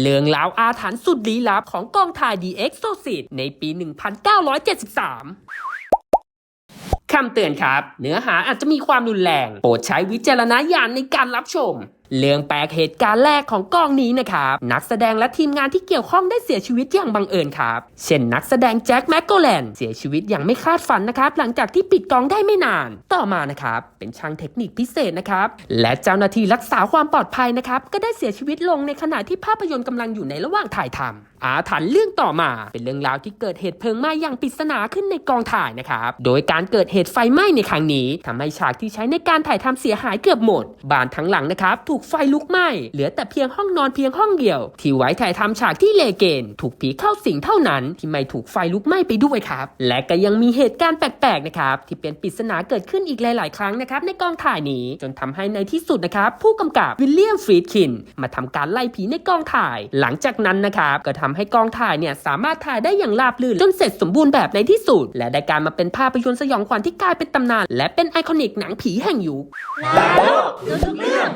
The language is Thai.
เรื่องราวอาถรรพ์สุดลี้ลับของกองถ่าย The Exorcist ในปี 1973คำเตือนครับ เนื้อหาอาจจะมีความรุนแรง โปรดใช้วิจารณญาณในการรับชมเรื่องแปลกเหตุการณ์แรกของกองนี้นะครับ นักแสดงและทีมงานที่เกี่ยวข้องได้เสียชีวิตอย่างบังเอิญครับ เช่นนักแสดงแจ็คแมคโกแลนเสียชีวิตอย่างไม่คาดฝันนะครับ หลังจากที่ปิดกองได้ไม่นาน ต่อมานะครับ เป็นช่างเทคนิคพิเศษนะครับ และเจ้าหน้าที่รักษาความปลอดภัยนะครับ ก็ได้เสียชีวิตลงในขณะที่ภาพยนตร์กำลังอยู่ในระหว่างถ่ายทำอาถรรพ์เรื่องต่อมา เป็นเรื่องราวที่เกิดเหตุเพลิงไหม้อย่างปริศนาขึ้นในกองถ่ายนะครับ โดยการเกิดเหตุไฟไหม้ในครั้งนี้ทำให้ฉากที่ใช้ในการถ่ายทำเสียหายเกือบหมดบ้านทั้งหลังนะครับถูกูกไฟลุกไหม้เหลือแต่เพียงห้องนอนเพียงห้องเดียว ที่ไว้ถ่ายทำฉากที่เลเกน ถูกผีเข้าสิงเท่านั้น ที่ไม่ถูกไฟลุกไหม้ไปด้วยครับ และก็ยังมีเหตุการณ์แปลกๆนะครับที่เป็นปริศนาเกิดขึ้นอีกหลาย ๆ ครั้งนะครับในกองถ่ายนี้จนทำให้ในที่สุดนะครับผู้กำกับวิลเลียมฟรีดคิน มาทำการไล่ผีในกองถ่าย หลังจากนั้นนะครับก็ทำให้กองถ่ายเนี่ยสามารถถ่ายได้อย่างราบรื่นจนเสร็จสมบูรณ์แบบในที่สุด และได้การมาเป็นภาพยนตร์สยองขวัญที่กลายเป็นตำนาน และเป็นไอคอนิกหนังผีแห่งยุคลาโลกรู้ทุกเรื่อง